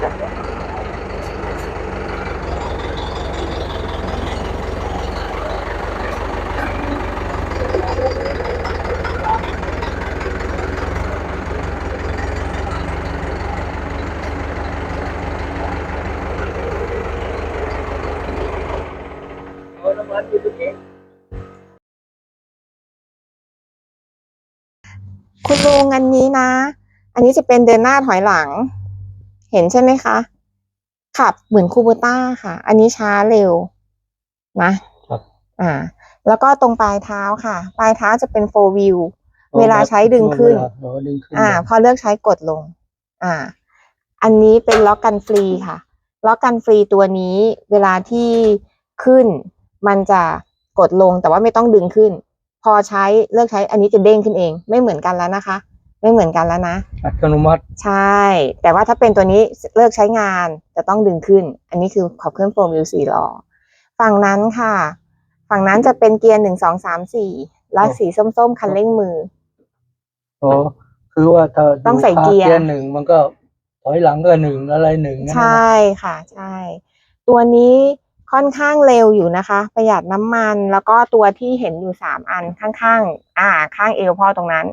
คุณลุงอันนี้นะ อันนี้จะเป็นเดินหน้าถอยหลัง เห็นใช่ไหมคะ ขับเหมือนคูโบต้าค่ะ อันนี้ช้าเร็วนะครับอ่า แล้วก็ตรงปลายเท้าค่ะ ปลายเท้าจะเป็นโฟวิวเวลาใช้ดึงขึ้นเวลาเราดึงขึ้น อ่า พอเลือกใช้กดลง อ่า อันนี้เป็นล็อกกันฟรีค่ะ ล็อกกันฟรีตัวนี้ เวลาที่ขึ้น มันจะกดลงแต่ว่าไม่ต้องดึงขึ้น พอใช้เลือกใช้อันนี้จะเด้งขึ้นเอง ไม่เหมือนกันแล้วนะคะ ไม่เหมือนกันแล้วนะ อัตโนมัติ ใช่ แต่ว่าถ้าเป็นตัวนี้เลิกใช้งานจะต้องดึงขึ้น อันนี้คือขับเคลื่อนโฟร์วิวสี่ล้อฝั่งนั้นค่ะ ฝั่งนั้นจะเป็นเกียร์หนึ่งสองสามสี่และสีส้มๆ คันเร่งมือโอ้คือว่าถ้าต้องใส่เกียร์เกียร์หนึ่งมันก็ถอยหลังก็หนึ่งอะไรหนึ่งนั่นใชนะ่ค่ะ ใช่ ตัวนี้ค่อนข้างเร็วอยู่นะคะ ประหยัดน้ำมันแล้วก็ตัวที่เห็นอยู่สามอันข้างๆ อ่า ข้างเอวพ่อตรงนั้น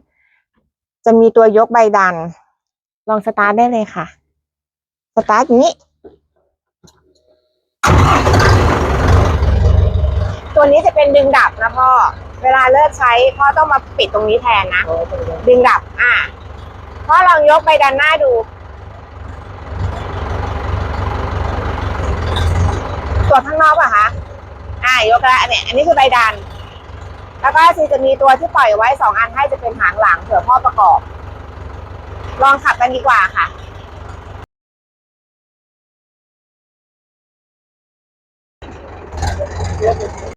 จะมีตัวยกใบดัน ลองสตาร์ทได้เลยค่ะ สตาร์ทอย่างนี้ ตัวนี้จะเป็นดึงดับนะพ่อ เวลาเลิกใช้พ่อต้องมาปิดตรงนี้แทนนะ ดึงดับ อ่าพ่อลองยกใบดันหน้าดู ตัวข้างนอกป่ะคะ อ่ายกแล้วเนี่ยอันนี้คือใบดัน แล้วก็ซีจะมีตัวที่ปล่อยไว้สองอันให้จะเป็นหางหลังเผื่อพ่อประกอบ ลองขับกันดีกว่าค่ะย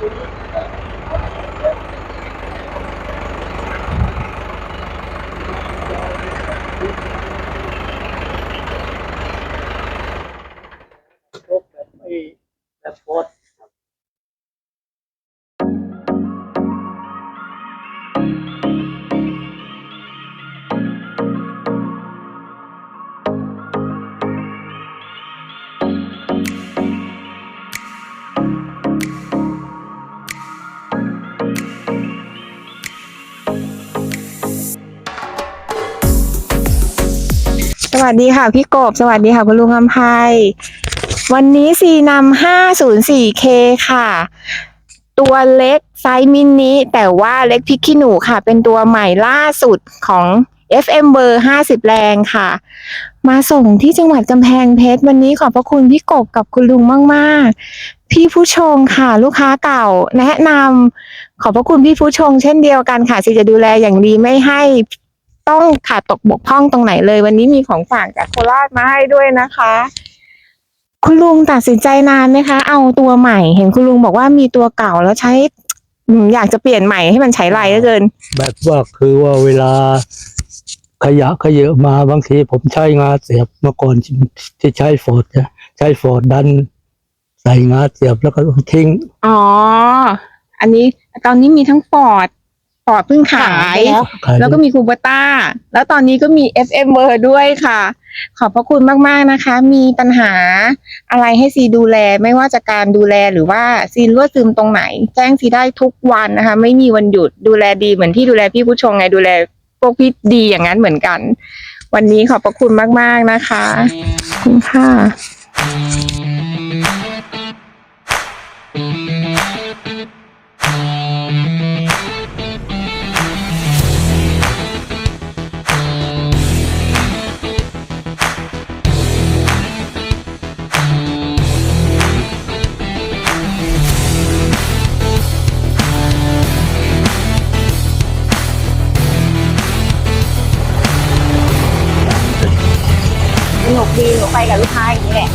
Obrigado. สวัสดีค่ะพี่กบ สวัสดีค่ะคุณลุงอำไพวันนี้ซีนำ 504K ค่ะ ตัวเล็กไซส์มินิแต่ว่าเล็กพริกขี้หนูค่ะ เป็นตัวใหม่ล่าสุดของ FM เบอร์50แรงค่ะ มาส่งที่จังหวัดกำแพงเพชรวันนี้ขอบพระคุณพี่กบกับคุณลุงมากๆ พี่ผู้ชงค่ะ ลูกค้าเก่าแนะนำขอบพระคุณพี่ผู้ชงเช่นเดียวกันค่ะซีจะดูแลอย่างดีไม่ให้ ต้องขาดตกบกพร่องตรงไหนเลย วันนี้มีของฝากจากโคราชมาให้ด้วยนะคะ คุณลุงตัดสินใจนานไหมคะ เอาตัวใหม่ เห็นคุณลุงบอกว่ามีตัวเก่าแล้วใช้อืมอยากจะเปลี่ยนใหม่ให้มันใช้ไรเหลือเกิน แบบว่าคือว่าเวลาขยะขยะมาบางทีผมใช้งาเสียบเมื่อก่อนที่ที่ใช้ฟอร์ดนะใช้ฟอร์ดดัน ใส่งาเสียบแล้วก็ทิ้ง อ๋อ อันนี้ตอนนี้มีทั้งฟอร์ดฟ อร์ดเพิ่งขาย ขายแล้วก็มีคูเบต้า แล้วตอนนี้ก็มี FM เบอร์ด้วยค่ะ ขอบพระคุณมาก ๆ นะคะ มีปัญหาอะไรให้ซีดูแล ไม่ว่าจะการดูแลหรือว่าซีรั่วซึมตรงไหน แจ้งซีได้ทุกวันนะคะ ไม่มีวันหยุดดูแลดีเหมือนที่ดูแลพี่ผู้ชงไงดูแลพวกพี่ดีอย่างนั้นเหมือนกัน วันนี้ขอบพระคุณมาก ๆ นะคะขอบคุณค่ะส นุกดีหนูไปกับลูกค้าอย่างนี้แหละ